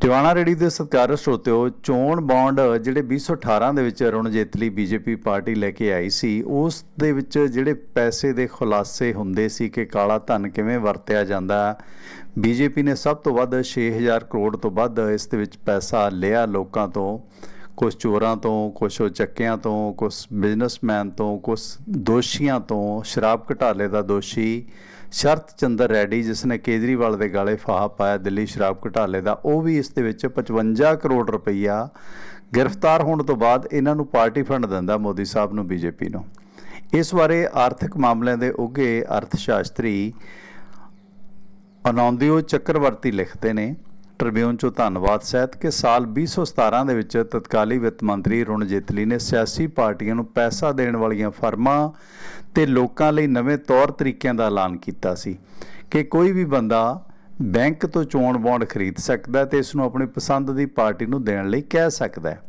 Tiwana radio ਦੇ ਸਤਿਕਾਰ ਸਰੋਤਿਓ, ਚੋਣ ਬੌਂਡ ਜਿਹੜੇ 2018 ਦੇ ਵਿੱਚ ਅਰੁਣ ਜੇਤਲੀ ਬੀਜੇਪੀ ਪਾਰਟੀ ਲੈ ਕੇ ਆਈ ਸੀ, ਉਸ ਦੇ ਵਿੱਚ ਜਿਹੜੇ ਪੈਸੇ ਦੇ ਖੁਲਾਸੇ ਹੁੰਦੇ ਸੀ ਕਿ ਕਾਲਾ ਧਨ ਕਿਵੇਂ ਵਰਤਿਆ ਜਾਂਦਾ, ਬੀਜੇਪੀ ਨੇ ਸਭ ਤੋਂ ਵੱਧ 6000 ਕਰੋੜ ਤੋਂ ਵੱਧ ਇਸ ਦੇ ਵਿੱਚ ਪੈਸਾ ਲਿਆ ਲੋਕਾਂ ਤੋਂ ਕੁਝ ਚੋਰਾਂ ਤੋਂ ਕੁਝ ਚੱਕਿਆਂ ਤੋਂ ਕੁਝ ਬਿਜ਼ਨਸਮੈਨ ਤੋਂ ਕੁਝ ਦੋਸ਼ੀਆਂ ਤੋਂ, ਸ਼ਰਾਬ ਘਟਾਲੇ ਦਾ ਦੋਸ਼ੀ ਸ਼ਰਤ ਚੰਦਰ ਰੈਡੀ ਜਿਸ ਨੇ ਕੇਜਰੀਵਾਲ ਦੇ ਗਾਲੇ ਫਾਹਾ ਪਾਇਆ ਦਿੱਲੀ ਸ਼ਰਾਬ ਘਟਾਲੇ ਦਾ, ਉਹ ਵੀ ਇਸ ਦੇ ਵਿੱਚ 55 ਕਰੋੜ ਰੁਪਈਆ ਗ੍ਰਿਫਤਾਰ ਹੋਣ ਤੋਂ ਬਾਅਦ ਇਹਨਾਂ ਨੂੰ ਪਾਰਟੀ ਫੰਡ ਦਿੰਦਾ ਮੋਦੀ ਸਾਹਿਬ ਨੂੰ, ਬੀਜੇਪੀ ਨੂੰ। ਇਸ ਬਾਰੇ ਆਰਥਿਕ ਮਾਮਲਿਆਂ ਦੇ ਉੱਘੇ ਅਰਥ ਸ਼ਾਸਤਰੀ ਅਨੰਦਿਓ ਚੱਕਰਵਰਤੀ ਲਿਖਦੇ ਨੇ, ਟ੍ਰਿਬਿਊਨ ਚੋਂ ਧੰਨਵਾਦ ਸਹਿਤ ਕਿ ਸਾਲ 2017 ਦੇ ਵਿੱਚ ਤਤਕਾਲੀ ਵਿੱਤ ਮੰਤਰੀ ਅਰੁਣ ਜੇਤਲੀ ਨੇ ਸਿਆਸੀ ਪਾਰਟੀਆਂ ਨੂੰ ਪੈਸਾ ਦੇਣ ਵਾਲੀਆਂ ਫਰਮਾਂ ਤੇ ਲੋਕਾਂ ਲਈ ਨਵੇਂ ਤੌਰ ਤਰੀਕਿਆਂ ਦਾ ਐਲਾਨ ਕੀਤਾ ਸੀ ਕਿ ਕੋਈ ਵੀ ਬੰਦਾ ਬੈਂਕ ਤੋਂ ਚੋਣ ਬੌਂਡ ਖਰੀਦ ਸਕਦਾ ਹੈ ਤੇ ਇਸ ਨੂੰ ਆਪਣੀ ਪਸੰਦ ਦੀ ਪਾਰਟੀ ਨੂੰ ਦੇਣ ਲਈ ਕਹਿ ਸਕਦਾ ਹੈ।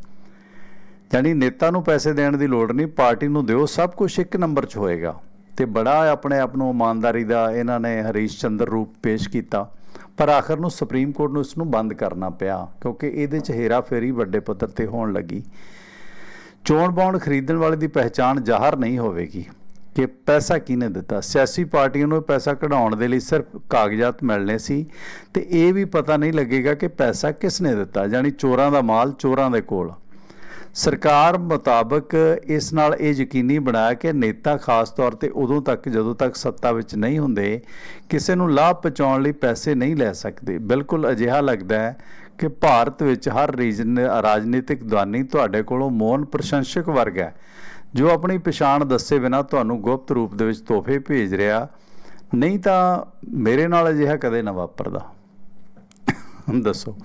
ਯਾਨੀ ਨੇਤਾ ਨੂੰ ਪੈਸੇ ਦੇਣ ਦੀ ਲੋੜ ਨਹੀਂ, ਪਾਰਟੀ ਨੂੰ ਦਿਓ, ਸਭ ਕੁਝ ਇੱਕ ਨੰਬਰ 'ਚ ਹੋਏਗਾ। ਤੇ ਬੜਾ ਆਪਣੇ ਆਪ ਨੂੰ ਇਮਾਨਦਾਰੀ ਦਾ ਇਹਨਾਂ ਨੇ ਹਰੀਸ਼ ਚੰਦਰ ਰੂਪ ਪੇਸ਼ ਕੀਤਾ। ਪਰ ਆਖਰ ਨੂੰ ਸੁਪਰੀਮ ਕੋਰਟ ਨੂੰ ਇਸ ਨੂੰ ਬੰਦ ਕਰਨਾ ਪਿਆ, ਕਿਉਂਕਿ ਇਹਦੇ 'ਚ ਹੇਰਾਫੇਰੀ ਵੱਡੇ ਪੱਧਰ ਤੇ ਹੋਣ ਲੱਗੀ। ਚੋਣ ਬੌਂਡ ਖਰੀਦਣ ਵਾਲੇ ਦੀ ਪਹਿਚਾਣ ਜ਼ਾਹਰ ਨਹੀਂ ਹੋਵੇਗੀ। ਕਿ ਪੈਸਾ ਕਿਹਨੇ ਦਿੱਤਾ? ਸਿਆਸੀ ਪਾਰਟੀਆਂ ਨੂੰ ਪੈਸਾ ਕਢਾਉਣ ਦੇ ਲਈ ਸਿਰਫ ਕਾਗਜ਼ਾਤ ਮਿਲਨੇ ਸੀ ਤੇ ਇਹ ਵੀ ਪਤਾ ਨਹੀਂ ਲੱਗੇਗਾ ਕਿ ਪੈਸਾ ਕਿਸ ਨੇ ਦਿੱਤਾ, ਯਾਨੀ ਚੋਰਾਂ ਦਾ ਮਾਲ ਚੋਰਾਂ ਦੇ ਕੋਲ। ਸਰਕਾਰ ਮੁਤਾਬਕ ਇਸ ਨਾਲ ਇਹ ਯਕੀਨੀ ਬਣਾਇਆ ਕਿ ਨੇਤਾ ਖਾਸ ਤੌਰ ਤੇ ਉਦੋਂ ਤੱਕ, ਜਦੋਂ ਤੱਕ ਸੱਤਾ ਵਿੱਚ ਨਹੀਂ ਹੁੰਦੇ, ਕਿਸੇ ਨੂੰ ਲਾਭ ਪਹੁੰਚਾਉਣ ਲਈ ਪੈਸੇ ਨਹੀਂ ਲੈ ਸਕਦੇ। ਬਿਲਕੁਲ ਅਜਿਹਾ ਲੱਗਦਾ ਹੈ ਕਿ ਭਾਰਤ ਵਿੱਚ ਹਰ ਰੀਜਨ, ਰਾਜਨੀਤਿਕ ਦਾਨੀ ਤੁਹਾਡੇ ਕੋਲੋਂ ਮੋਹਨ ਪ੍ਰਸ਼ੰਸਕ ਵਰਗ ਹੈ। ਜੋ ਆਪਣੀ ਪਛਾਣ ਦੱਸੇ ਬਿਨਾ ਤੁਹਾਨੂੰ ਗੁਪਤ ਰੂਪ ਦੇ ਵਿੱਚ ਤੋਹਫੇ ਭੇਜ ਰਿਹਾ, ਨਹੀਂ ਤਾਂ ਮੇਰੇ ਨਾਲ ਅਜਿਹਾ ਕਦੇ ਨਾ ਵਾਪਰਦਾ। ਦੱਸੋ।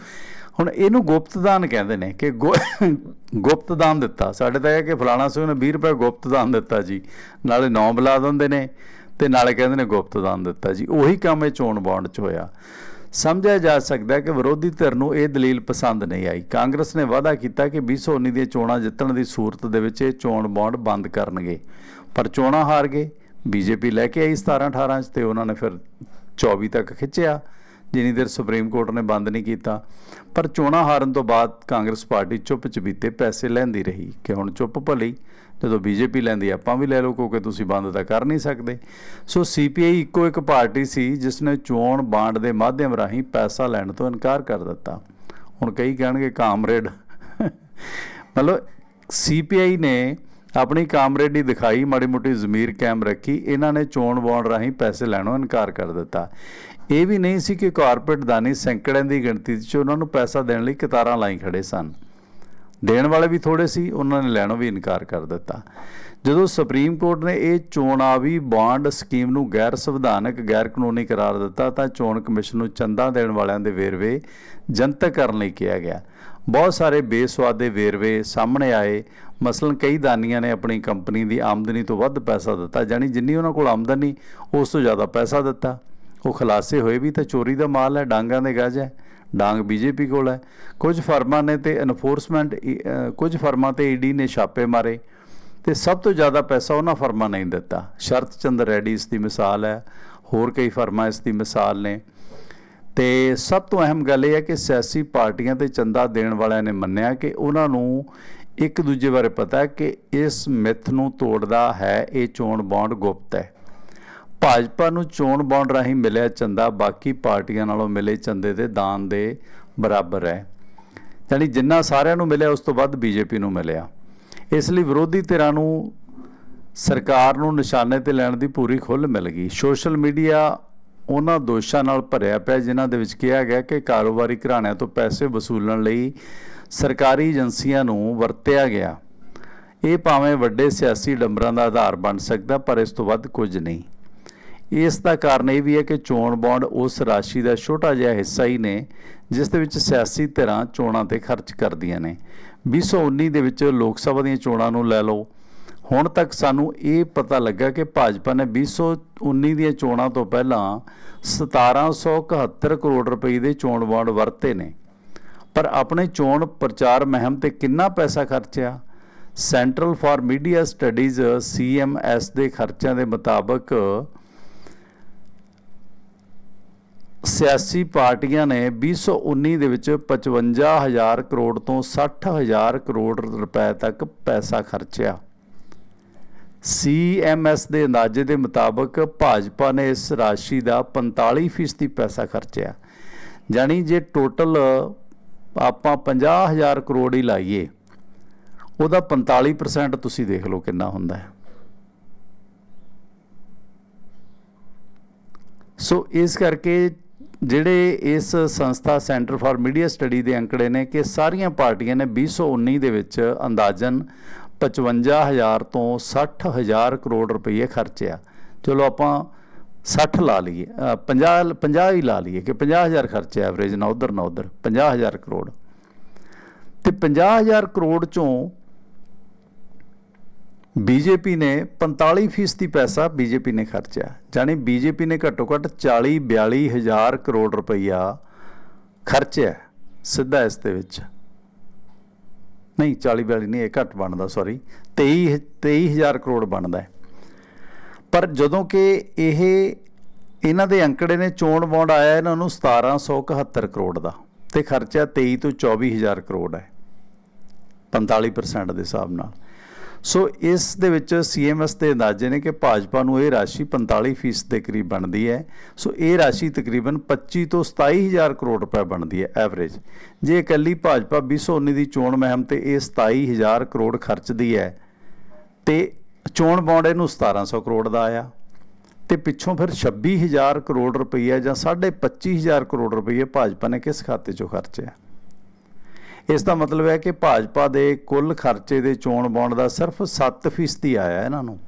ਹੁਣ ਇਹਨੂੰ ਗੁਪਤ ਦਾਨ ਕਹਿੰਦੇ ਨੇ ਕਿ ਗੁ- ਗੁਪਤਦਾਨ ਦਿੱਤਾ। ਸਾਡੇ ਤਾਂ ਇਹ ਕਿ ਫਲਾਣਾ ਸਿੰਘ ਨੇ 20 ਰੁਪਏ ਗੁਪਤ ਦਾਨ ਦਿੱਤਾ ਜੀ। ਨਾਲੇ ਨੌ ਬੁਲਾ ਦਿੰਦੇ ਨੇ ਤੇ ਨਾਲੇ ਕਹਿੰਦੇ ਨੇ ਗੁਪਤ ਦਾਨ ਦਿੱਤਾ ਜੀ। ਉਹੀ ਕੰਮ ਇਹ ਚੋਣ ਬੌਂਡ 'ਚ ਹੋਇਆ। ਸਮਝਿਆ ਜਾ ਸਕਦਾ ਹੈ ਕਿ ਵਿਰੋਧੀ ਧਿਰ ਨੂੰ ਇਹ ਦਲੀਲ ਪਸੰਦ ਨਹੀਂ ਆਈ। ਕਾਂਗਰਸ ਨੇ ਵਾਅਦਾ ਕੀਤਾ ਕਿ 2019 ਦੀਆਂ ਚੋਣਾਂ ਜਿੱਤਣ ਦੀ ਸੂਰਤ ਦੇ ਵਿੱਚ ਇਹ ਚੋਣ ਬੌਂਡ ਬੰਦ ਕਰਨਗੇ। ਪਰ ਚੋਣਾਂ ਹਾਰ ਗਏ। ਬੀਜੇਪੀ ਲੈ ਕੇ ਆਈ 17 18 ਚ ਤੇ ਉਹਨਾਂ ਨੇ ਫਿਰ 24 ਤੱਕ ਖਿੱਚਿਆ। ਜਿੰਨੀ ਦੇਰ ਸੁਪਰੀਮ ਕੋਰਟ ਨੇ ਬੰਦ ਨਹੀਂ ਕੀਤਾ, ਪਰ ਚੋਣਾਂ ਹਾਰਨ ਤੋਂ ਬਾਅਦ ਕਾਂਗਰਸ ਪਾਰਟੀ ਚੁੱਪ ਚਬੀਤੇ ਪੈਸੇ ਲੈਂਦੀ ਰਹੀ ਕਿ ਹੁਣ ਚੁੱਪ ਭਲੀ, ਜਦੋਂ ਬੀਜੇਪੀ ਲੈਂਦੀ ਆਪਾਂ ਵੀ ਲੈ ਲਓ ਕਿਉਂਕਿ ਤੁਸੀਂ ਬੰਦ ਤਾਂ ਕਰ ਨਹੀਂ ਸਕਦੇ। ਸੋ ਸੀਪੀਆਈ ਇੱਕੋ ਇੱਕ ਪਾਰਟੀ ਸੀ ਜਿਸ ਨੇ ਚੋਣ ਬਾਂਡ ਦੇ ਮਾਧਿਅਮ ਰਾਹੀਂ ਪੈਸਾ ਲੈਣ ਤੋਂ ਇਨਕਾਰ ਕਰ ਦਿੱਤਾ। ਹੁਣ ਕਈ ਕਹਿਣਗੇ ਕਾਮਰੇਡ। ਮਤਲਬ ਸੀਪੀਆਈ ਨੇ ਆਪਣੀ ਕਾਮਰੇਡੀ ਦਿਖਾਈ, ਮਾੜੀ ਮੋਟੀ ਜ਼ਮੀਰ ਕਾਇਮ ਰੱਖੀ, ਇਹਨਾਂ ਨੇ ਚੋਣ ਬਾਂਡ ਰਾਹੀਂ ਪੈਸੇ ਲੈਣੋਂ ਇਨਕਾਰ ਕਰ ਦਿੱਤਾ। ਇਹ ਵੀ ਨਹੀਂ ਸੀ ਕਿ ਕਾਰਪੋਰੇਟ ਦਾਨੀ ਸੈਂਕੜਿਆਂ ਦੀ ਗਿਣਤੀ 'ਚ ਉਹਨਾਂ ਨੂੰ ਪੈਸਾ ਦੇਣ ਲਈ ਕਤਾਰਾਂ ਲਾਈ ਖੜੇ ਸਨ। ਦੇਣ ਵਾਲੇ ਵੀ ਥੋੜੇ ਸੀ, ਉਹਨਾਂ ਨੇ ਲੈਣੋਂ ਵੀ ਇਨਕਾਰ ਕਰ ਦਿੱਤਾ। ਜਦੋਂ ਸੁਪਰੀਮ ਕੋਰਟ ਨੇ ਇਹ ਚੋਣਾਵੀ ਬਾਂਡ ਸਕੀਮ ਨੂੰ ਗੈਰ ਸੰਵਿਧਾਨਕ, ਗੈਰ ਕਾਨੂੰਨੀ ਕਰਾਰ ਦਿੱਤਾ, ਤਾਂ ਚੋਣ ਕਮਿਸ਼ਨ ਨੂੰ ਚੰਦਾ ਦੇਣ ਵਾਲਿਆਂ ਦੇ ਵੇਰਵੇ ਜਨਤਕ ਕਰਨ ਲਈ ਕਿਹਾ ਗਿਆ। ਬਹੁਤ ਸਾਰੇ ਬੇਸਵਾਦੇ ਵੇਰਵੇ ਸਾਹਮਣੇ ਆਏ। ਮਸਲਨ ਕਈ ਦਾਨੀਆਂ ਨੇ ਆਪਣੀ ਕੰਪਨੀ ਦੀ ਆਮਦਨੀ ਤੋਂ ਵੱਧ ਪੈਸਾ ਦਿੱਤਾ ਜਾਨੀ ਜਿੰਨੀ ਉਹਨਾਂ ਕੋਲ ਆਮਦਨੀ, ਉਸ ਤੋਂ ਜ਼ਿਆਦਾ ਪੈਸਾ ਦਿੱਤਾ। ਉਹ ਖਲਾਸੇ ਹੋਏ ਵੀ ਤਾਂ ਚੋਰੀ ਦਾ ਮਾਲ ਹੈ, ਡਾਂਗਾਂ ਦੇ ਗਜ਼ ਹੈ, ਡਾਂਗ ਬੀਜੇਪੀ ਕੋਲ ਹੈ। ਕੁਝ ਫਰਮਾਂ ਨੇ ਤੇ ਐਨਫੋਰਸਮੈਂਟ ਕੁਝ ਫਰਮਾਂ ਤੇ ਈਡੀ ਨੇ ਛਾਪੇ ਮਾਰੇ ਤੇ ਸਭ ਤੋਂ ਜ਼ਿਆਦਾ ਪੈਸਾ ਉਹਨਾਂ ਫਰਮਾਂ ਨੇ ਦਿੱਤਾ। ਸ਼ਰਤ ਚੰਦਰ ਰੈਡੀ ਇਸ ਦੀ ਮਿਸਾਲ ਹੈ, ਹੋਰ ਕਈ ਫਰਮਾਂ ਇਸ ਦੀ ਮਿਸਾਲ ਨੇ। ਤੇ ਸਭ ਤੋਂ ਅਹਿਮ ਗੱਲ ਇਹ ਹੈ ਕਿ ਸਿਆਸੀ ਪਾਰਟੀਆਂ ਤੇ ਚੰਦਾ ਦੇਣ ਵਾਲਿਆਂ ਨੇ ਮੰਨਿਆ ਕਿ ਉਹਨਾਂ ਨੂੰ ਇੱਕ ਦੂਜੇ ਬਾਰੇ ਪਤਾ ਹੈ ਕਿ ਇਸ ਮਿੱਥ ਨੂੰ ਤੋੜਦਾ ਹੈ, ਇਹ ਚੋਣ ਬੌਂਡ ਗੁਪਤ ਹੈ। ਭਾਜਪਾ ਨੂੰ ਚੋਣ ਬੌਂਡ ਰਾਹੀਂ ਮਿਲਿਆ ਚੰਦਾ ਬਾਕੀ ਪਾਰਟੀਆਂ ਨਾਲੋਂ ਮਿਲੇ ਚੰਦੇ ਦੇ ਦਾਨ ਦੇ ਬਰਾਬਰ ਹੈ। ਯਾਨੀ ਜਿੰਨਾ ਸਾਰਿਆਂ ਨੂੰ ਮਿਲਿਆ, ਉਸ ਤੋਂ ਵੱਧ ਬੀਜੇਪੀ ਨੂੰ ਮਿਲਿਆ। ਇਸ ਲਈ ਵਿਰੋਧੀ ਧਿਰਾਂ ਨੂੰ ਸਰਕਾਰ ਨੂੰ ਨਿਸ਼ਾਨੇ ਤੇ ਲੈਣ ਦੀ ਪੂਰੀ ਖੁੱਲ੍ਹ ਮਿਲ ਗਈ। ਸੋਸ਼ਲ ਮੀਡੀਆ ਉਹਨਾਂ ਦੋਸ਼ਾਂ ਨਾਲ ਭਰਿਆ ਪਿਆ, ਜਿਨ੍ਹਾਂ ਦੇ ਵਿੱਚ ਕਿਹਾ ਗਿਆ ਕਿ ਕਾਰੋਬਾਰੀ ਘਰਾਣਿਆਂ ਤੋਂ ਪੈਸੇ ਵਸੂਲਣ ਲਈ ਸਰਕਾਰੀ ਏਜੰਸੀਆਂ ਨੂੰ ਵਰਤਿਆ ਗਿਆ। ਇਹ ਭਾਵੇਂ ਵੱਡੇ ਸਿਆਸੀ ਡੰਬਰਾਂ ਦਾ ਆਧਾਰ ਬਣ ਸਕਦਾ, ਪਰ ਇਸ ਤੋਂ ਵੱਧ ਕੁਝ ਨਹੀਂ। ਇਸ ਦਾ ਕਾਰਨ ਇਹ ਵੀ ਹੈ ਕਿ ਚੋਣ ਬੌਂਡ ਉਸ ਰਾਸ਼ੀ ਦਾ ਛੋਟਾ ਜਿਹਾ ਹਿੱਸਾ ਹੀ ਨੇ, ਜਿਸ ਦੇ ਵਿੱਚ ਸਿਆਸੀ ਧਿਰਾਂ ਚੋਣਾਂ ਤੇ ਖਰਚ ਕਰਦੀਆਂ ਨੇ। 2019 ਦੇ ਵਿੱਚ ਲੋਕ ਸਭਾ ਦੀਆਂ ਚੋਣਾਂ ਨੂੰ ਲੈ ਲਓ। ਹੁਣ ਤੱਕ ਸਾਨੂੰ ਇਹ ਪਤਾ ਲੱਗਾ ਕਿ ਭਾਜਪਾ ਨੇ 2019 ਦੀਆਂ ਚੋਣਾਂ ਤੋਂ ਪਹਿਲਾਂ 1771 ਕਰੋੜ ਰੁਪਏ ਦੇ ਚੋਣ ਬੌਂਡ ਵਰਤੇ ਨੇ। ਪਰ ਆਪਣੇ ਚੋਣ ਪ੍ਰਚਾਰ ਮਹਿਮ ਤੇ ਕਿੰਨਾ ਪੈਸਾ ਖਰਚਿਆ? Central for media studies CMS ਦੇ ਖਰਚਿਆਂ ਦੇ ਮੁਤਾਬਕ ਸਿਆਸੀ ਪਾਰਟੀਆਂ ਨੇ 2019 ਦੇ ਵਿੱਚ 55000 ਕਰੋੜ ਤੋਂ 60000 ਕਰੋੜ ਰੁਪਏ ਤੱਕ ਪੈਸਾ ਖਰਚਿਆ। ਸੀਐਮਐਸ ਦੇ ਅੰਦਾਜ਼ੇ ਦੇ ਮੁਤਾਬਕ ਭਾਜਪਾ ਨੇ ਇਸ ਰਾਸ਼ੀ ਦਾ 45% ਪੈਸਾ ਖਰਚਿਆ। ਜਾਨੀ ਜੇ ਟੋਟਲ ਆਪਾਂ 50000 ਕਰੋੜ ਹੀ ਲਾਈਏ, ਉਹਦਾ 45% ਤੁਸੀਂ ਦੇਖ ਲਓ ਕਿੰਨਾ ਹੁੰਦਾ ਹੈ। ਸੋ ਇਸ ਕਰਕੇ ਜਿਹੜੇ ਇਸ ਸੰਸਥਾ ਸੈਂਟਰ ਫਾਰ ਮੀਡੀਆ ਸਟੱਡੀ ਦੇ ਅੰਕੜੇ ਨੇ ਕਿ ਸਾਰੀਆਂ ਪਾਰਟੀਆਂ ਨੇ 2019 ਦੇ ਵਿੱਚ ਅੰਦਾਜ਼ਨ 55000 ਤੋਂ 60000 ਕਰੋੜ ਰੁਪਏ ਖਰਚਿਆ। ਚਲੋ ਆਪਾਂ 60 ਲਾ ਲਈਏ ਅ, 50 50 ਹੀ ਲਾ ਲਈਏ ਕਿ 50000 ਖਰਚਿਆ ਐਵਰੇਜ ਨਾ ਉਧਰ ਨਾ ਉਧਰ 50000 ਕਰੋੜ। ਤੇ 50000 ਕਰੋੜ ਚੋਂ ਬੀਜੇਪੀ ਨੇ 45% ਪੈਸਾ ਬੀਜੇਪੀ ਨੇ ਖਰਚਿਆ। ਜਾਨੀ ਬੀਜੇਪੀ ਨੇ ਘੱਟੋ ਘੱਟ 40 42 ਹਜ਼ਾਰ ਕਰੋੜ ਰੁਪਈਆ ਖਰਚਿਆ ਸਿੱਧਾ ਇਸ ਦੇ ਵਿੱਚ। ਨਹੀਂ 40 42 ਨਹੀਂ, ਇਹ ਘੱਟ ਬਣਦਾ ਸੌਰੀ 23 23000 ਕਰੋੜ ਬਣਦਾ ਹੈ। ਪਰ ਜਦੋਂ ਕਿ ਇਹ, ਇਹਨਾਂ ਦੇ ਅੰਕੜੇ ਨੇ ਚੋਣ ਬੌਂਡ ਆਇਆ, ਇਹਨਾਂ ਨੂੰ 1771 ਕਰੋੜ ਦਾ ਤੇ ਖਰਚਾ 23 ਤੋਂ 24000 ਕਰੋੜ ਹੈ। 45% ਦੇ ਹਿਸਾਬ ਨਾਲ। ਸੋ ਇਸ ਦੇ ਵਿੱਚ ਸੀਐਮਐਸ ਦੇ ਅੰਦਾਜ਼ੇ ਨੇ ਕਿ ਭਾਜਪਾ ਨੂੰ ਇਹ ਰਾਸ਼ੀ 45% ਦੇ ਕਰੀਬ ਬਣਦੀ ਹੈ। ਸੋ ਇਹ ਰਾਸ਼ੀ ਤਕਰੀਬਨ 25 ਤੋਂ 27000 ਕਰੋੜ ਰੁਪਏ ਬਣਦੀ ਹੈ ਐਵਰੇਜ ਜੇ ਇਕੱਲੀ ਭਾਜਪਾ 2019 ਦੀ ਚੋਣ ਮਹਿਮ ਤੇ ਇਹ 27000 ਕਰੋੜ ਖਰਚਦੀ ਹੈ, ਤੇ ਚੋਣ ਬੌਂਡ ਇਹਨੂੰ 1700 ਕਰੋੜ ਦਾ ਆਇਆ। ਤੇ ਪਿੱਛੋਂ ਫਿਰ 26000 ਕਰੋੜ ਰੁਪਈਆ ਜਾਂ 25000 ਕਰੋੜ ਰੁਪਈਏ ਭਾਜਪਾ ਨੇ ਕਿਸ ਖਾਤੇ 'ਚੋਂ ਖਰਚਿਆ? ਇਸ ਦਾ ਮਤਲਬ ਹੈ ਕਿ ਭਾਜਪਾ ਦੇ ਕੁੱਲ ਖਰਚੇ ਦੇ ਚੋਣ ਬੌਂਡ ਦਾ ਸਿਰਫ 7% ਆਇਆ ਇਹਨਾਂ ਨੂੰ।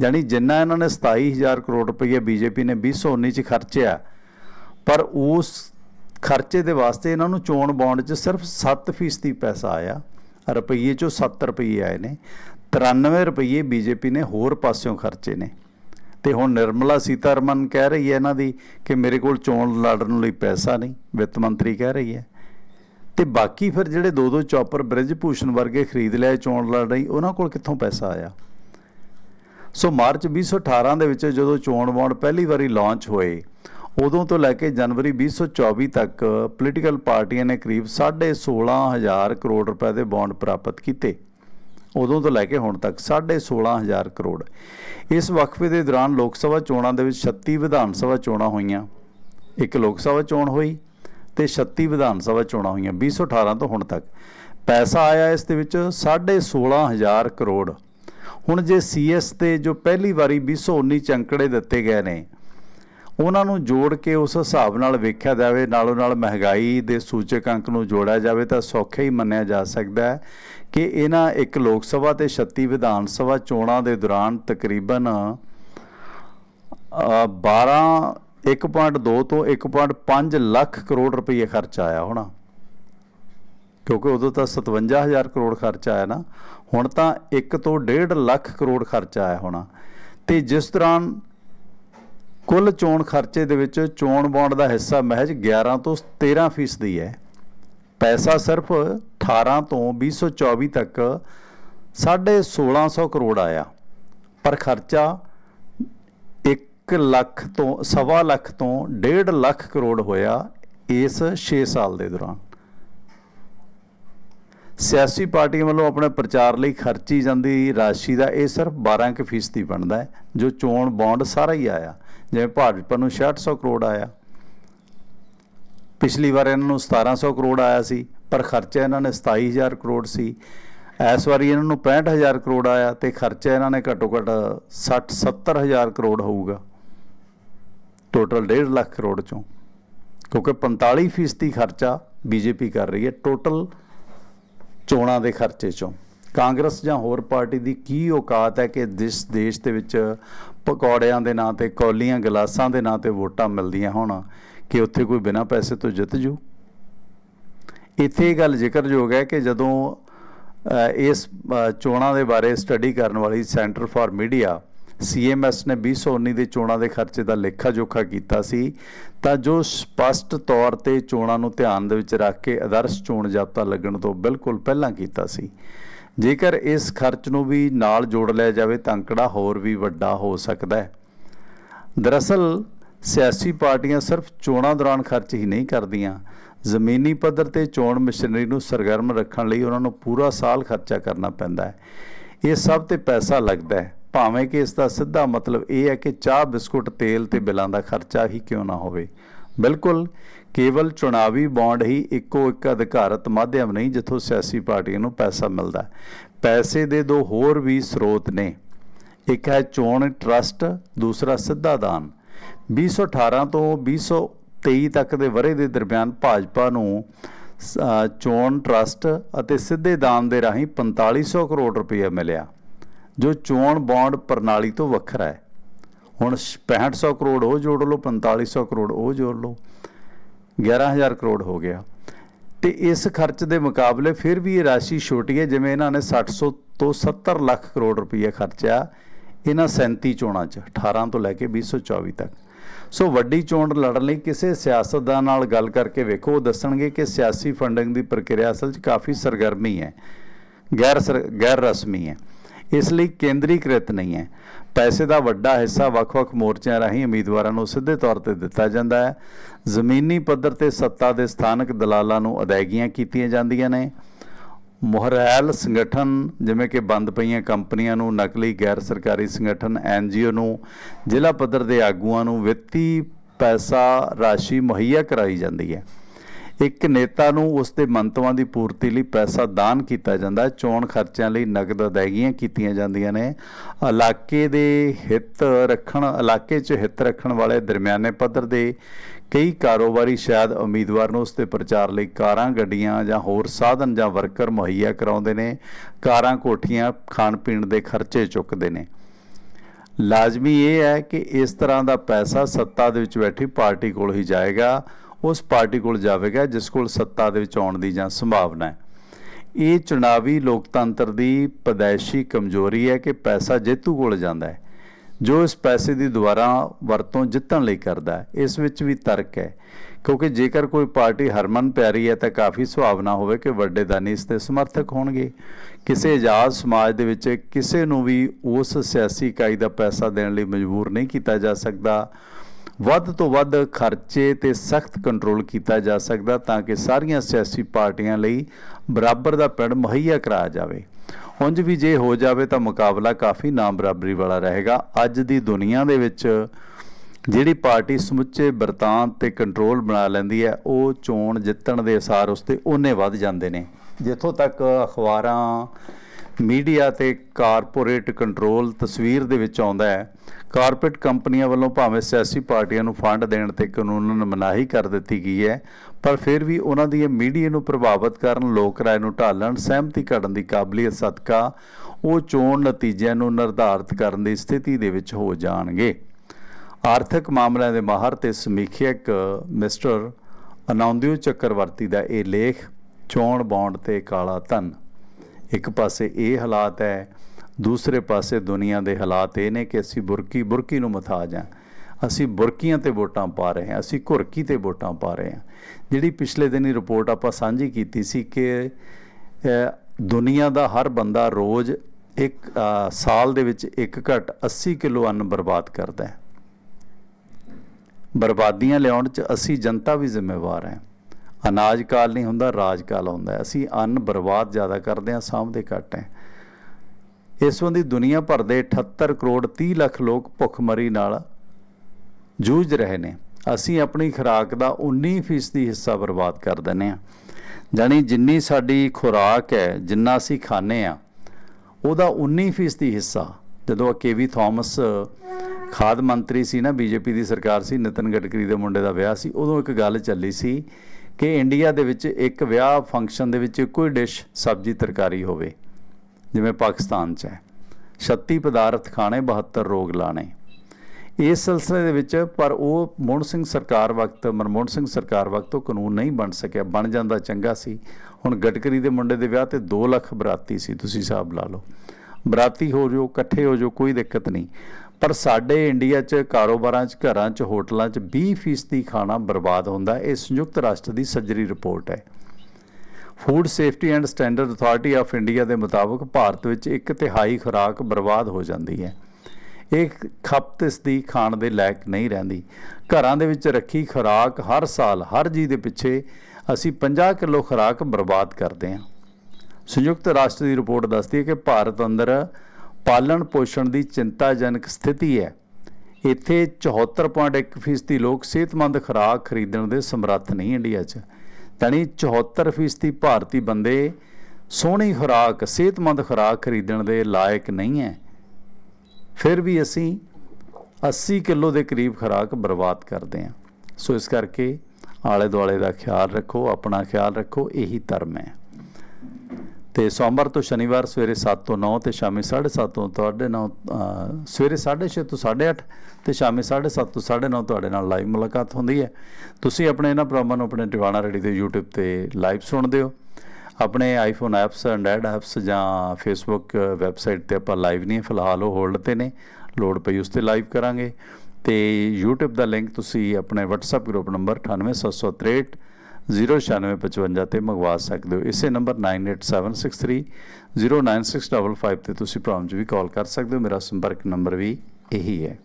ਯਾਨੀ ਜਿੰਨਾ ਇਹਨਾਂ ਨੇ 27000 ਕਰੋੜ ਰੁਪਏ ਬੀਜੇਪੀ ਨੇ 2019 ਚ ਖਰਚਿਆ, ਪਰ ਉਸ ਖਰਚੇ ਦੇ ਵਾਸਤੇ ਇਹਨਾਂ ਨੂੰ ਚੋਣ ਬੌਂਡ 'ਚ ਸਿਰਫ 7% ਪੈਸਾ ਆਇਆ। ਰੁਪਈਏ ਚੋਂ 7 ਰੁਪਈਏ ਆਏ ਨੇ 93 ਰੁਪਈਏ ਬੀਜੇਪੀ ਨੇ ਹੋਰ ਪਾਸਿਓਂ ਖਰਚੇ ਨੇ। ਤੇ ਹੁਣ ਨਿਰਮਲਾ ਸੀਤਾਰਮਨ ਕਹਿ ਰਹੀ ਹੈ ਇਹਨਾਂ ਦੀ ਕਿ ਮੇਰੇ ਕੋਲ ਚੋਣ ਲੜਨ ਲਈ ਪੈਸਾ ਨਹੀਂ, ਵਿੱਤ ਮੰਤਰੀ ਕਹਿ ਰਹੀ ਹੈ। ਤੇ ਬਾਕੀ ਫਿਰ ਜਿਹੜੇ ਦੋ ਦੋ ਚੌਪਰ ਬ੍ਰਿਜ ਭੂਸ਼ਣ ਵਰਗੇ ਖਰੀਦ ਲਏ ਚੋਣ ਲੜ ਰਹੀ, ਉਹਨਾਂ ਕੋਲ ਕਿੱਥੋਂ ਪੈਸਾ ਆਇਆ? ਸੋ ਮਾਰਚ 2018 ਦੇ ਵਿੱਚ ਜਦੋਂ ਚੋਣ ਬੌਂਡ ਪਹਿਲੀ ਵਾਰੀ ਲਾਂਚ ਹੋਏ, ਉਦੋਂ ਤੋਂ ਲੈ ਕੇ ਜਨਵਰੀ 2024 ਤੱਕ ਪੋਲੀਟੀਕਲ ਪਾਰਟੀਆਂ ਨੇ ਕਰੀਬ 16500 ਕਰੋੜ ਰੁਪਏ ਦੇ ਬੌਂਡ ਪ੍ਰਾਪਤ ਕੀਤੇ। ਉਦੋਂ ਤੋਂ ਲੈ ਕੇ ਹੁਣ ਤੱਕ 16500 ਕਰੋੜ। ਇਸ ਵਕਫੇ ਦੇ ਦੌਰਾਨ ਲੋਕ ਸਭਾ ਚੋਣਾਂ ਦੇ ਵਿੱਚ 36 ਵਿਧਾਨ ਸਭਾ ਚੋਣਾਂ ਹੋਈਆਂ। ਇੱਕ ਲੋਕ ਸਭਾ ਚੋਣ ਹੋਈ ਤੇ 36 ਵਿਧਾਨ ਸਭਾ ਚੋਣਾਂ ਹੋਈਆਂ 2018 ਤੋਂ ਹੁਣ ਤੱਕ। ਪੈਸਾ ਆਇਆ ਇਸ ਦੇ ਵਿੱਚ 16500 ਕਰੋੜ। ਹੁਣ ਜੇ ਸੀਐਸ ਤੇ ਜੋ ਪਹਿਲੀ ਵਾਰੀ 2019 ਚ ਅੰਕੜੇ ਦਿੱਤੇ ਗਏ ਨੇ ਉਹਨਾਂ ਨੂੰ ਜੋੜ ਕੇ ਉਸ ਹਿਸਾਬ ਨਾਲ ਵੇਖਿਆ ਜਾਵੇ ਨਾਲੋਂ ਨਾਲ ਮਹਿੰਗਾਈ ਦੇ ਸੂਚਕ ਅੰਕ ਨੂੰ ਜੋੜਿਆ ਜਾਵੇ ਤਾਂ ਸੌਖਾ ਹੀ ਮੰਨਿਆ ਜਾ ਸਕਦਾ ਹੈ ਕਿ ਇਹਨਾਂ ਇੱਕ ਲੋਕ ਸਭਾ ਤੇ 36 ਵਿਧਾਨ ਸਭਾ ਚੋਣਾਂ ਦੇ ਦੌਰਾਨ ਤਕਰੀਬਨ ਅ, 12 1.2 ਤੋਂ 1.5 ਲੱਖ ਕਰੋੜ ਰੁਪਏ ਖਰਚਾ ਆਇਆ ਹੋਣਾ। ਕਿਉਂਕਿ ਉਦੋਂ ਤਾਂ 57000 ਕਰੋੜ ਖਰਚਾ ਆਇਆ ਨਾ। ਹੁਣ ਤਾਂ 1 ਤੋਂ 1.5 ਲੱਖ ਕਰੋੜ ਖਰਚਾ ਆਇਆ ਹੋਣਾ। ਤੇ ਜਿਸ ਦੌਰਾਨ ਕੁੱਲ ਚੋਣ ਖਰਚੇ ਦੇ ਵਿੱਚ ਚੋਣ ਬੌਂਡ ਦਾ ਹਿੱਸਾ ਮਹਿਜ 11 ਤੋਂ 13 ਫੀਸਦੀ ਹੈ। ਪੈਸਾ ਸਿਰਫ 18 ਤੋਂ 2024 ਤੱਕ 1650 ਕਰੋੜ ਆਇਆ। ਪਰ ਖਰਚਾ 1 ਲੱਖ ਤੋਂ ਸਵਾ ਲੱਖ ਤੋਂ 1.5 ਲੱਖ ਕਰੋੜ ਹੋਇਆ ਇਸ 6 ਸਾਲ ਦੇ ਦੌਰਾਨ। ਸਿਆਸੀ ਪਾਰਟੀਆਂ ਵੱਲੋਂ ਆਪਣੇ ਪ੍ਰਚਾਰ ਲਈ ਖਰਚੀ ਜਾਂਦੀ ਰਾਸ਼ੀ ਦਾ ਇਹ ਸਿਰਫ 12 ਕੁ ਫੀਸਦੀ ਬਣਦਾ ਹੈ, ਜੋ ਚੋਣ ਬੌਂਡ ਸਾਰਾ ਹੀ ਆਇਆ, ਜਿਵੇਂ ਭਾਜਪਾ ਨੂੰ 6600 ਕਰੋੜ ਆਇਆ। ਪਿਛਲੀ ਵਾਰ ਇਹਨਾਂ ਨੂੰ 1700 ਕਰੋੜ ਆਇਆ ਸੀ, ਪਰ ਖਰਚਾ ਇਹਨਾਂ ਨੇ 27000 ਕਰੋੜ ਸੀ। ਇਸ ਵਾਰੀ ਇਹਨਾਂ ਨੂੰ 65000 ਕਰੋੜ ਆਇਆ ਤੇ ਖਰਚਾ ਇਹਨਾਂ ਨੇ ਘੱਟੋ ਘੱਟ 60 70000 ਕਰੋੜ ਹੋਊਗਾ। ਟੋਟਲ 1.5 ਲੱਖ ਕਰੋੜ ਚੋਂ। ਕਿਉਂਕਿ 45% ਖਰਚਾ ਬੀਜੇਪੀ ਕਰ ਰਹੀ ਹੈ, ਟੋਟਲ ਚੋਣਾਂ ਦੇ ਖਰਚੇ ਚੋਂ। ਕਾਂਗਰਸ ਜਾਂ ਹੋਰ ਪਾਰਟੀ ਦੀ ਕੀ ਔਕਾਤ ਹੈ ਕਿ ਜਿਸ ਦੇਸ਼ ਦੇ ਵਿੱਚ ਪਕੌੜਿਆਂ ਦੇ ਨਾਂ ਤੇ, ਕੌਲੀਆਂ ਗਲਾਸਾਂ ਦੇ ਨਾਂ ਤੇ ਵੋਟਾਂ ਮਿਲਦੀਆਂ ਹੋਣ, ਕਿ ਉੱਥੇ ਕੋਈ ਬਿਨਾਂ ਪੈਸੇ ਤੋਂ ਜਿੱਤ ਜੂ? ਇੱਥੇ ਇਹ ਗੱਲ ਜ਼ਿਕਰਯੋਗ ਹੈ ਕਿ ਜਦੋਂ ਇਸ ਚੋਣਾਂ ਦੇ ਬਾਰੇ ਸਟੱਡੀ ਕਰਨ ਵਾਲੀ ਸੈਂਟਰ ਫਾਰ ਮੀਡੀਆ ਸੀਐਮਐਸ ਨੇ 2019 ਦੇ ਚੋਣਾਂ ਦੇ ਖਰਚੇ ਦਾ ਲੇਖਾ ਜੋਖਾ ਕੀਤਾ ਸੀ, ਤਾਂ ਜੋ ਸਪਸ਼ਟ ਤੌਰ ਤੇ ਚੋਣਾਂ ਨੂੰ ਧਿਆਨ ਦੇ ਵਿੱਚ ਰੱਖ ਕੇ ਆਦਰਸ਼ ਚੋਣ ਜਾਬਤਾ ਲੱਗਣ ਤੋਂ ਬਿਲਕੁਲ ਪਹਿਲਾਂ ਕੀਤਾ ਸੀ। ਜੇਕਰ ਇਸ ਖਰਚ ਨੂੰ ਵੀ ਨਾਲ ਜੋੜ ਲਿਆ ਜਾਵੇ, ਤਾਂ ਅੰਕੜਾ ਹੋਰ ਵੀ ਵੱਡਾ ਹੋ ਸਕਦਾ ਹੈ। ਦਰਅਸਲ, ਸਿਆਸੀ ਪਾਰਟੀਆਂ ਸਿਰਫ ਚੋਣਾਂ ਦੌਰਾਨ ਖਰਚ ਹੀ ਨਹੀਂ ਕਰਦੀਆਂ। ਜ਼ਮੀਨੀ ਪੱਧਰ ਤੇ ਚੋਣ ਮਸ਼ੀਨਰੀ ਨੂੰ ਸਰਗਰਮ ਰੱਖਣ ਲਈ ਉਹਨਾਂ ਨੂੰ ਪੂਰਾ ਸਾਲ ਖਰਚਾ ਕਰਨਾ ਪੈਂਦਾ ਹੈ। ਇਹ ਸਭ ਤੇ ਪੈਸਾ ਲੱਗਦਾ ਹੈ। ਭਾਵੇਂ ਕਿ ਇਸ ਦਾ ਸਿੱਧਾ ਮਤਲਬ ਇਹ ਹੈ ਕਿ ਚਾਹ, ਬਿਸਕੁਟ, ਤੇਲ ਤੇ ਬਿੱਲਾਂ ਦਾ ਖਰਚਾ ਹੀ ਕਿਉਂ ਨਾ ਹੋਵੇ। ਬਿਲਕੁਲ, ਕੇਵਲ ਚੁਣਾਵੀ ਬੌਂਡ ਹੀ ਇੱਕੋ ਇੱਕ ਅਧਿਕਾਰਤ ਮਾਧਿਅਮ ਨਹੀਂ ਜਿੱਥੋਂ ਸਿਆਸੀ ਪਾਰਟੀਆਂ ਨੂੰ ਪੈਸਾ ਮਿਲਦਾ ਪੈਸੇ ਦੇ ਦੋ ਹੋਰ ਵੀ ਸਰੋਤ ਨੇ। ਇੱਕ ਹੈ ਚੋਣ ਟਰਸਟ, ਦੂਸਰਾ ਸਿੱਧਾ ਦਾਨ। 2018 ਤੋਂ 2023 ਤੱਕ ਦੇ ਵਰੇ ਦੇ ਦਰਮਿਆਨ ਭਾਜਪਾ ਨੂੰ ਚੋਣ ਟਰਸਟ ਅਤੇ ਸਿੱਧੇ ਦਾਨ ਦੇ ਰਾਹੀਂ 4500 ਕਰੋੜ ਰੁਪਏ ਮਿਲਿਆ। ਜੋ ਚੋਣ ਬੌਂਡ ਪ੍ਰਣਾਲੀ ਤੋਂ ਵੱਖਰਾ ਹੈ। ਹੁਣ 6500 ਕਰੋੜ ਉਹ ਜੋੜ ਲਓ 4500 ਕਰੋੜ ਉਹ ਜੋੜ ਲਓ 11000 ਕਰੋੜ ਹੋ ਗਿਆ। ਤੇ ਇਸ ਖਰਚ ਦੇ ਮੁਕਾਬਲੇ ਫਿਰ ਵੀ ਇਹ ਰਾਸ਼ੀ ਛੋਟੀ ਹੈ, ਜਿਵੇਂ ਇਹਨਾਂ ਨੇ 600 ਤੋਂ 70 ਲੱਖ ਕਰੋੜ ਰੁਪਏ ਖਰਚਿਆ ਇਹਨਾਂ 37 ਚੋਣਾਂ 'ਚ 18 ਤੋਂ ਲੈ ਕੇ 2024 ਤੱਕ। ਸੋ ਵੱਡੀ ਚੋਣ ਲੜਨ ਲਈ ਕਿਸੇ ਸਿਆਸਤਦਾਨ ਨਾਲ ਗੱਲ ਕਰਕੇ ਵੇਖੋ, ਉਹ ਦੱਸਣਗੇ ਕਿ ਸਿਆਸੀ ਫੰਡਿੰਗ ਦੀ ਪ੍ਰਕਿਰਿਆ ਅਸਲ 'ਚ ਕਾਫੀ ਸਰਗਰਮੀ ਹੈ, ਗੈਰ ਸਰ- ਗੈਰ ਰਸਮੀ ਹੈ। ਇਸ ਲਈ ਕੇਂਦਰੀਕ੍ਰਿਤ ਨਹੀਂ ਹੈ। ਪੈਸੇ ਦਾ ਵੱਡਾ ਹਿੱਸਾ ਵੱਖ-ਵੱਖ ਮੋਰਚਿਆਂ ਰਾਹੀਂ ਉਮੀਦਵਾਰਾਂ ਨੂੰ ਸਿੱਧੇ ਤੌਰ ਤੇ ਦਿੱਤਾ ਜਾਂਦਾ ਹੈ। ਜ਼ਮੀਨੀ ਪੱਧਰ ਤੇ ਸੱਤਾ ਦੇ ਸਥਾਨਕ ਦਲਾਲਾਂ ਨੂੰ ਅਦਾਇਗੀਆਂ ਕੀਤੀਆਂ ਜਾਂਦੀਆਂ ਨੇ। ਮੁਹਰੈਲ ਸੰਗਠਨ, ਜਿਵੇਂ ਕਿ ਬੰਦ ਪਈਆਂ ਕੰਪਨੀਆਂ ਨੂੰ, ਨਕਲੀ ਗੈਰ ਸਰਕਾਰੀ ਸੰਗਠਨ ਐਨਜੀਓ ਨੂੰ, ਜ਼ਿਲ੍ਹਾ ਪੱਧਰ ਦੇ ਆਗੂਆਂ ਨੂੰ ਵਿੱਤੀ ਪੈਸਾ ਰਾਸ਼ੀ ਮੁਹੱਈਆ ਕਰਾਈ ਜਾਂਦੀ ਹੈ। ਇੱਕ ਨੇਤਾ ਨੂੰ ਉਸ ਦੇ ਮੰਤਵਾਂ ਦੀ ਪੂਰਤੀ ਲਈ ਪੈਸਾ ਦਾਨ ਕੀਤਾ ਜਾਂਦਾ ਹੈ। ਚੋਣ ਖਰਚਿਆਂ ਲਈ ਨਗਦ ਅਦਾਇਗੀਆਂ ਕੀਤੀਆਂ ਜਾਂਦੀਆਂ ਨੇ। ਇਲਾਕੇ ਦੇ ਹਿੱਤ ਰੱਖਣ, ਇਲਾਕੇ 'ਚ ਹਿੱਤ ਰੱਖਣ ਵਾਲੇ ਦਰਮਿਆਨੇ ਪੱਧਰ ਦੇ ਕਈ ਕਾਰੋਬਾਰੀ ਸ਼ਾਇਦ ਉਮੀਦਵਾਰ ਨੂੰ ਉਸ ਦੇ ਪ੍ਰਚਾਰ ਲਈ ਕਾਰਾਂ, ਗੱਡੀਆਂ ਜਾਂ ਹੋਰ ਸਾਧਨ ਜਾਂ ਵਰਕਰ ਮੁਹੱਈਆ ਕਰਾਉਂਦੇ ਨੇ। ਕਾਰਾਂ, ਕੋਠੀਆਂ ਖਾਣ ਪੀਣ ਦੇ ਖਰਚੇ ਚੁੱਕਦੇ ਨੇ। ਲਾਜ਼ਮੀ ਇਹ ਹੈ ਕਿ ਇਸ ਤਰ੍ਹਾਂ ਦਾ ਪੈਸਾ ਸੱਤਾ ਦੇ ਵਿੱਚ ਬੈਠੀ ਪਾਰਟੀ ਕੋਲ ਹੀ ਜਾਏਗਾ। ਉਸ ਪਾਰਟੀ ਕੋਲ ਜਾਵੇਗਾ ਜਿਸ ਕੋਲ ਸੱਤਾ ਦੇ ਵਿੱਚ ਆਉਣ ਦੀ ਜਾਂ ਸੰਭਾਵਨਾ ਹੈ। ਇਹ ਚੁਣਾਵੀ ਲੋਕਤੰਤਰ ਦੀ ਪਦੈਸ਼ੀ ਕਮਜ਼ੋਰੀ ਹੈ ਕਿ ਪੈਸਾ ਜੇਤੂ ਕੋਲ ਜਾਂਦਾ ਹੈ, ਜੋ ਇਸ ਪੈਸੇ ਦੀ ਦੁਬਾਰਾ ਵਰਤੋਂ ਜਿੱਤਣ ਲਈ ਕਰਦਾ ਹੈ। ਇਸ ਵਿੱਚ ਵੀ ਤਰਕ ਹੈ, ਕਿਉਂਕਿ ਜੇਕਰ ਕੋਈ ਪਾਰਟੀ ਹਰਮਨ ਪਿਆਰੀ ਹੈ ਤਾਂ ਕਾਫੀ ਸੁਭਾਵਨਾ ਹੋਵੇ ਕਿ ਵੱਡੇ ਦਾਨੀ ਇਸ ਦੇ ਸਮਰਥਕ ਹੋਣਗੇ। ਕਿਸੇ ਆਜ਼ਾਦ ਸਮਾਜ ਦੇ ਵਿੱਚ ਕਿਸੇ ਨੂੰ ਵੀ ਉਸ ਸਿਆਸੀ ਇਕਾਈ ਦਾ ਪੈਸਾ ਦੇਣ ਲਈ ਮਜਬੂਰ ਨਹੀਂ ਕੀਤਾ ਜਾ ਸਕਦਾ। ਵੱਧ ਤੋਂ ਵੱਧ ਖਰਚੇ ਤੇ ਸਖਤ ਕੰਟਰੋਲ ਕੀਤਾ ਜਾ ਸਕਦਾ ਤਾਂ ਕਿ ਸਾਰੀਆਂ ਸਿਆਸੀ ਪਾਰਟੀਆਂ ਲਈ ਬਰਾਬਰ ਦਾ ਪਿੰਡ ਮੁਹੱਈਆ ਕਰਾਇਆ ਜਾਵੇ। ਉਂਝ ਵੀ ਜੇ ਹੋ ਜਾਵੇ ਤਾਂ ਮੁਕਾਬਲਾ ਕਾਫੀ ਨਾ ਬਰਾਬਰੀ ਵਾਲਾ ਰਹੇਗਾ। ਅੱਜ ਦੀ ਦੁਨੀਆ ਦੇ ਵਿੱਚ ਜਿਹੜੀ ਪਾਰਟੀ ਸਮੁੱਚੇ ਬਰਤਾਂਤ ਤੇ ਕੰਟਰੋਲ ਬਣਾ ਲੈਂਦੀ ਹੈ, ਉਹ ਚੋਣ ਜਿੱਤਣ ਦੇ ਅਸਾਰ ਉਸ ਤੇ ਉਹਨੇ ਵੱਧ ਜਾਂਦੇ ਨੇ। ਜਿੱਥੋਂ ਤੱਕ ਅਖਬਾਰਾਂ, ਮੀਡੀਆ ਤੇ ਕਾਰਪੋਰੇਟ ਕੰਟਰੋਲ ਤਸਵੀਰ ਦੇ ਵਿੱਚ ਆਉਂਦਾ ਹੈ ਕਾਰਪੋਰੇਟ ਕੰਪਨੀਆਂ ਵੱਲੋਂ ਭਾਵੇਂ ਸਿਆਸੀ ਪਾਰਟੀਆਂ ਨੂੰ ਫੰਡ ਦੇਣ ਤੇ ਕਾਨੂੰਨਨ ਮਨਾਹੀ ਕਰ ਦਿੱਤੀ ਗਈ ਹੈ, ਪਰ ਫਿਰ ਵੀ ਉਹਨਾਂ ਦੀ ਇਹ ਮੀਡੀਆ ਨੂੰ ਪ੍ਰਭਾਵਿਤ ਕਰਨ, ਲੋਕ ਰਾਏ ਨੂੰ ਢਾਲਣ, ਸਹਿਮਤੀ ਘੜਨ ਦੀ ਕਾਬਲੀਅਤ ਸਦਕਾ ਉਹ ਚੋਣ ਨਤੀਜਿਆਂ ਨੂੰ ਨਿਰਧਾਰਤ ਕਰਨ ਦੀ ਸਥਿਤੀ ਦੇ ਵਿੱਚ ਹੋ ਜਾਣਗੇ। ਆਰਥਿਕ ਮਾਮਲਿਆਂ ਦੇ ਮਾਹਰ ਤੇ ਸਮੀਖਿਅਕ ਮਿਸਟਰ ਅਨੰਦਿਓ ਚੱਕਰਵਰਤੀ ਦਾ ਇਹ ਲੇਖ, ਚੋਣ ਬੌਂਡ ਤੇ ਕਾਲਾ ਧਨ। ਇੱਕ ਪਾਸੇ ਇਹ ਹਾਲਾਤ ਹੈ ਦੂਸਰੇ ਪਾਸੇ ਦੁਨੀਆ ਦੇ ਹਾਲਾਤ ਇਹ ਨੇ ਕਿ ਅਸੀਂ ਬੁਰਕੀ ਬੁਰਕੀ ਨੂੰ ਮਥਾਜ ਜਾਂ ਅਸੀਂ ਬੁਰਕੀਆਂ ਤੇ ਵੋਟਾਂ ਪਾ ਰਹੇ ਹਾਂ, ਅਸੀਂ ਘੁਰਕੀ ਤੇ ਵੋਟਾਂ ਪਾ ਰਹੇ ਹਾਂ। ਜਿਹੜੀ ਪਿਛਲੇ ਦਿਨੀ ਰਿਪੋਰਟ ਆਪਾਂ ਸਾਂਝੀ ਕੀਤੀ ਸੀ ਕਿ ਦੁਨੀਆ ਦਾ ਹਰ ਬੰਦਾ ਰੋਜ਼ ਇੱਕ ਸਾਲ ਦੇ ਵਿੱਚ ਇੱਕ ਘਟ 80 ਕਿਲੋ ਅੰਨ ਬਰਬਾਦ ਕਰਦਾ ਹੈ। ਬਰਬਾਦੀਆਂ ਲਿਆਉਣ 'ਚ ਅਸੀਂ ਜਨਤਾ ਵੀ ਜ਼ਿੰਮੇਵਾਰ ਹੈ। ਅਨਾਜ ਕਾਲ ਨਹੀਂ ਹੁੰਦਾ, ਰਾਜ ਕਾਲ ਹੁੰਦਾ ਅਸੀਂ ਅੰਨ ਬਰਬਾਦ ਜ਼ਿਆਦਾ ਕਰਦੇ ਹਾਂ ਸਾਂਭਦੇ ਘੱਟ ਹੈ। ਇਸ ਸੰਬੰਧੀ ਦੁਨੀਆ ਭਰ ਦੇ 78 ਕਰੋੜ 30 ਲੱਖ ਲੋਕ ਭੁੱਖਮਰੀ ਨਾਲ ਜੂਝ ਰਹੇ ਨੇ। ਅਸੀਂ ਆਪਣੀ ਖੁਰਾਕ ਦਾ 19% ਹਿੱਸਾ ਬਰਬਾਦ ਕਰ ਦਿੰਦੇ ਹਾਂ। ਜਾਣੀ ਜਿੰਨੀ ਸਾਡੀ ਖੁਰਾਕ ਹੈ, ਜਿੰਨਾ ਅਸੀਂ ਖਾਂਦੇ ਆ ਉਹਦਾ 19% ਹਿੱਸਾ। ਜਦੋਂ ਕੇਵੀ ਥਾਮਸ ਖਾਦ ਮੰਤਰੀ ਸੀ ਨਾ, ਬੀਜੇਪੀ ਦੀ ਸਰਕਾਰ ਸੀ, ਨਿਤਨ ਗਡਕਰੀ ਦੇ ਮੁੰਡੇ ਦਾ ਵਿਆਹ ਸੀ, ਉਦੋਂ ਇੱਕ ਗੱਲ ਚੱਲੀ ਸੀ ਕਿ ਇੰਡੀਆ ਦੇ ਵਿੱਚ ਇੱਕ ਵਿਆਹ ਫੰਕਸ਼ਨ ਦੇ ਵਿੱਚ ਕੋਈ ਡਿਸ਼ ਸਬਜ਼ੀ ਤਰਕਾਰੀ ਹੋਵੇ। ਜਿਵੇਂ ਪਾਕਿਸਤਾਨ 'ਚ ਹੈ। 36 ਪਦਾਰਥ ਖਾਣੇ 72 ਰੋਗ ਲਾਣੇ। ਇਸ ਸਿਲਸਿਲੇ ਦੇ ਵਿੱਚ ਪਰ ਉਹ ਮੋਹਨ ਸਿੰਘ ਸਰਕਾਰ ਵਕਤ, ਮਨਮੋਹਨ ਸਿੰਘ ਸਰਕਾਰ ਵਕਤ ਉਹ ਕਾਨੂੰਨ ਨਹੀਂ ਬਣ ਸਕਿਆ। ਬਣ ਜਾਂਦਾ ਚੰਗਾ ਸੀ। ਹੁਣ ਗਡਕਰੀ ਦੇ ਮੁੰਡੇ ਦੇ ਵਿਆਹ ਤੇ 2 ਲੱਖ ਬਰਾਤੀ ਸੀ, ਤੁਸੀਂ ਹਿਸਾਬ ਲਾ ਲਓ। ਬਰਾਤੀ ਹੋ ਜੋ ਇਕੱਠੇ ਹੋ ਜੋ ਕੋਈ ਦਿੱਕਤ ਨਹੀਂ। ਪਰ ਸਾਡੇ ਇੰਡੀਆ 'ਚ ਕਾਰੋਬਾਰਾਂ 'ਚ, ਘਰਾਂ 'ਚ, ਹੋਟਲਾਂ 'ਚ 20% ਖਾਣਾ ਬਰਬਾਦ ਹੁੰਦਾ। ਇਹ ਸੰਯੁਕਤ ਰਾਸ਼ਟਰ ਦੀ ਸੱਜਰੀ ਰਿਪੋਰਟ ਹੈ। Food safety and standard authority of India ਦੇ ਮੁਤਾਬਕ ਭਾਰਤ ਵਿੱਚ ਇੱਕ ਤਿਹਾਈ ਖੁਰਾਕ ਬਰਬਾਦ ਹੋ ਜਾਂਦੀ ਹੈ। ਇਹ ਖਪਤ ਇਸ ਦੀ ਖਾਣ ਦੇ ਲਾਇਕ ਨਹੀਂ ਰਹਿੰਦੀ। ਘਰਾਂ ਦੇ ਵਿੱਚ ਰੱਖੀ ਖੁਰਾਕ ਹਰ ਸਾਲ, ਹਰ ਜੀ ਦੇ ਪਿੱਛੇ ਅਸੀਂ 50 ਕਿਲੋ ਖੁਰਾਕ ਬਰਬਾਦ ਕਰਦੇ ਹਾਂ। ਸੰਯੁਕਤ ਰਾਸ਼ਟਰ ਦੀ ਰਿਪੋਰਟ ਦੱਸਦੀ ਹੈ ਕਿ ਭਾਰਤ ਅੰਦਰ ਪਾਲਣ ਪੋਸ਼ਣ ਦੀ ਚਿੰਤਾਜਨਕ ਸਥਿਤੀ ਹੈ। ਇੱਥੇ 74.1% ਫੀਸਦੀ ਲੋਕ ਸਿਹਤਮੰਦ ਖੁਰਾਕ ਖਰੀਦਣ ਦੇ ਸਮਰੱਥ ਨਹੀਂ ਇੰਡੀਆ 'ਚ। ਯਾਨੀ 74% ਫੀਸਦੀ ਭਾਰਤੀ ਬੰਦੇ ਸੋਹਣੀ ਖੁਰਾਕ, ਸਿਹਤਮੰਦ ਖੁਰਾਕ ਖਰੀਦਣ ਦੇ ਲਾਇਕ ਨਹੀਂ ਹੈ ਫਿਰ ਵੀ ਅਸੀਂ 80 ਕਿਲੋ ਦੇ ਕਰੀਬ ਖੁਰਾਕ ਬਰਬਾਦ ਕਰਦੇ ਹਾਂ ਸੋ ਇਸ ਕਰਕੇ ਆਲੇ ਦੁਆਲੇ ਦਾ ਖਿਆਲ ਰੱਖੋ, ਆਪਣਾ ਖਿਆਲ ਰੱਖੋ, ਇਹੀ ਧਰਮ ਹੈ। ਤੇ ਸੋਮਵਾਰ ਤੋਂ ਸ਼ਨੀਵਾਰ ਸਵੇਰੇ 7 ਤੋਂ 9 ਤੇ ਸ਼ਾਮੀ 7:30 ਤੋਂ ਤੁਹਾਡੇ ਨਾਲ ਅਹ, ਸਵੇਰੇ 6:30 ਤੋਂ 8:30 ਤੇ ਸ਼ਾਮੀ 7:30 ਤੋਂ 9:30 ਤੁਹਾਡੇ ਨਾਲ ਲਾਈਵ ਮੁਲਾਕਾਤ ਹੁੰਦੀ ਹੈ। ਤੁਸੀਂ ਆਪਣੇ ਇਹਨਾਂ ਪ੍ਰੋਗਰਾਮਾਂ ਨੂੰ ਆਪਣੇ ਟਿਵਾਣਾ ਰੇਡੀ ਦੇ YouTube ਤੇ ਲਾਈਵ ਸੁਣਦੇ ਹੋ। ਆਪਣੇ ਆਈਫੋਨ ਐਪਸ ਐਂਡਰਾਇਡ ਐਪਸ ਜਾਂ ਫੇਸਬੁੱਕ ਵੈਬਸਾਈਟ ਤੇ ਆਪਾਂ ਲਾਈਵ ਨਹੀਂ ਫਿਲਹਾਲ ਉਹ ਹੋਲਡ ਤੇ ਨੇ। ਲੋਡ ਪਈ ਉਸ ਤੇ ਲਾਈਵ ਕਰਾਂਗੇ। ਤੇ YouTube ਦਾ ਲਿੰਕ ਤੁਸੀਂ ਆਪਣੇ WhatsApp ਗਰੁੱਪ ਨੰਬਰ 98763 09655 ਤੇ ਮੰਗਵਾ ਸਕਦੇ ਹੋ। ਇਸੇ ਨੰਬਰ 98763 09655 ਤੇ ਤੁਸੀਂ ਪ੍ਰੋਗਰਾਮ 'ਚ ਵੀ ਕਾਲ ਕਰ ਸਕਦੇ ਹੋ। ਮੇਰਾ ਸੰਪਰਕ ਨੰਬਰ ਵੀ ਇਹੀ ਹੈ।